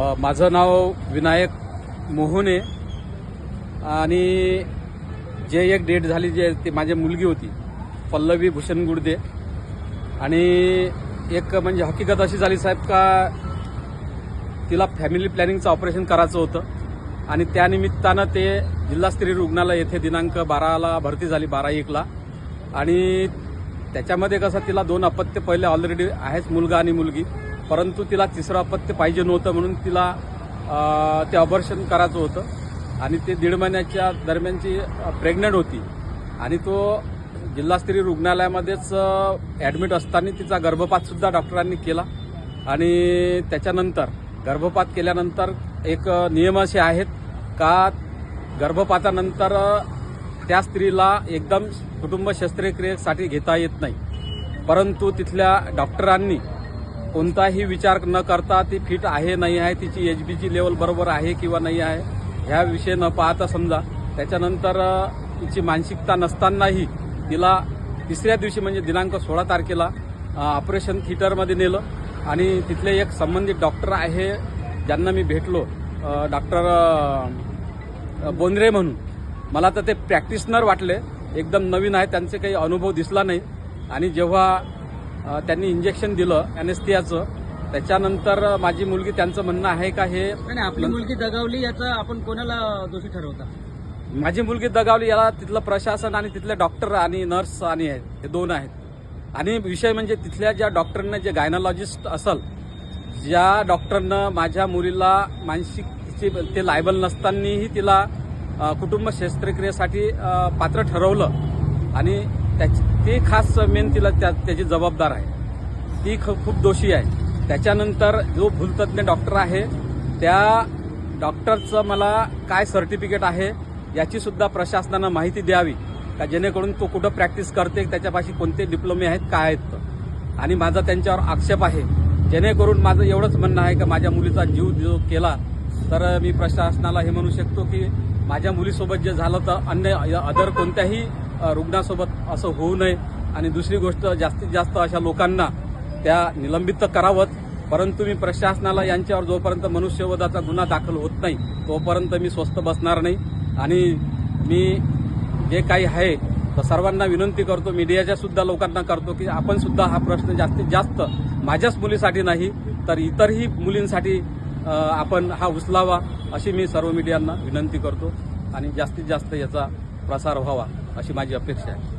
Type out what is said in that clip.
माझं नाव विनायक मोहने आणि जे एक डेट झाली जे ते माझी मुलगी होती पल्लवी भूषण गुडदे. आणि एक म्हणजे हकीकत अशी झाली साहेब का तिला फॅमिली प्लॅनिंगचं ऑपरेशन करायचं होतं. आणि त्यानिमित्तानं ते जिल्हास्तरीय रुग्णालय येथे दिनांक बाराला भरती झाली बारा एकला. आणि त्याच्यामध्ये कसं तिला दोन अपत्य पहिले ऑलरेडी आहेच मुलगा आणि मुलगी. परंतु तिला तिसरं अपत्य पाहिजे नव्हतं म्हणून तिला ते ऑपरेशन करायचं होतं. आणि ते दीड महिन्याच्या दरम्यानची प्रेग्नंट होती. आणि तो जिल्हास्तरीय रुग्णालयामध्येच ॲडमिट असताना तिचा गर्भपातसुद्धा डॉक्टरांनी केला. आणि त्याच्यानंतर गर्भपात केल्यानंतर एक नियम असे आहेत का गर्भपातानंतर त्या स्त्रीला एकदम कुटुंब शस्त्रक्रियेसाठी घेता येत नाही. परंतु तिथल्या डॉक्टरांनी कोणताही विचार न करता ती फिट आहे नाही आहे तिची एच बीची लेवल बरोबर आहे किंवा नाही आहे ह्या विषय न पाहता समजा. त्याच्यानंतर तिची मानसिकता नसतानाही तिला तिसऱ्या दिवशी म्हणजे दिनांक सोळा तारखेला ऑपरेशन थिएटरमध्ये नेलं. आणि तिथले एक संबंधित डॉक्टर आहे ज्यांना मी भेटलो डॉक्टर बोंद्रे म्हणून. मला तर ते प्रॅक्टिशनर वाटले. एकदम नवीन आहे त्यांचे काही अनुभव दिसला नाही. आणि जेव्हा त्यांनी इंजेक्शन दिलं अनेस्थियाचं त्याच्यानंतर माझी मुलगी त्यांचं म्हणणं आहे का हे नाही आपली मुलगी दगावली याचा आपण कोणाला दोषी ठरवता? माझी मुलगी दगावली याला तिथलं प्रशासन आणि तिथले डॉक्टर आणि नर्स आणि आहेत हे दोन आहेत. आणि विषय म्हणजे तिथल्या ज्या डॉक्टरनं जे गायनॉलॉजिस्ट असल ज्या डॉक्टरनं माझ्या मुलीला मानसिक ते लायबल नसतानाही तिला कुटुंब शस्त्रक्रियेसाठी पात्र ठरवलं. आणि त्याची ते खास मेन तिला त्या त्याची जबाबदार आहे. ती ख- खूप दोषी आहे. त्याच्यानंतर जो भूलतज्ञ डॉक्टर आहे त्या डॉक्टरचं मला काय सर्टिफिकेट आहे याची सुद्धा प्रशासनानं माहिती द्यावी का जेणेकरून तो कुठं प्रॅक्टिस करते त्याच्यापाशी कोणते डिप्लोमे आहेत काय आहेत आणि माझा त्यांच्यावर आक्षेप आहे. जेणेकरून माझं एवढंच म्हणणं आहे का माझ्या मुलीचा जीव जो केला तर मी प्रशासनाला हे म्हणू शकतो की माझ्या मुलीसोबत जे झालं तर अन्य अदर कोणत्याही रुग्णासोबत असं होऊ नये. आणि दुसरी गोष्ट जास्तीत जास्त अशा लोकांना त्या निलंबित तर करावंच परंतु मी प्रशासनाला यांच्यावर जोपर्यंत मनुष्यवधाचा गुन्हा दाखल होत नाही तोपर्यंत मी स्वस्त बसणार नाही. आणि मी जे काही आहे तर सर्वांना विनंती करतो मीडियाच्या सुद्धा लोकांना करतो की आपण सुद्धा हा प्रश्न जास्तीत जास्त माझ्याच मुलीसाठी नाही तर इतरही मुलींसाठी आपण हा उचलावा अशी मी सर्व मीडियांना विनंती करतो. आणि जास्तीत जास्त याचा प्रसार व्हावा अशी माझी अपेक्षा आहे.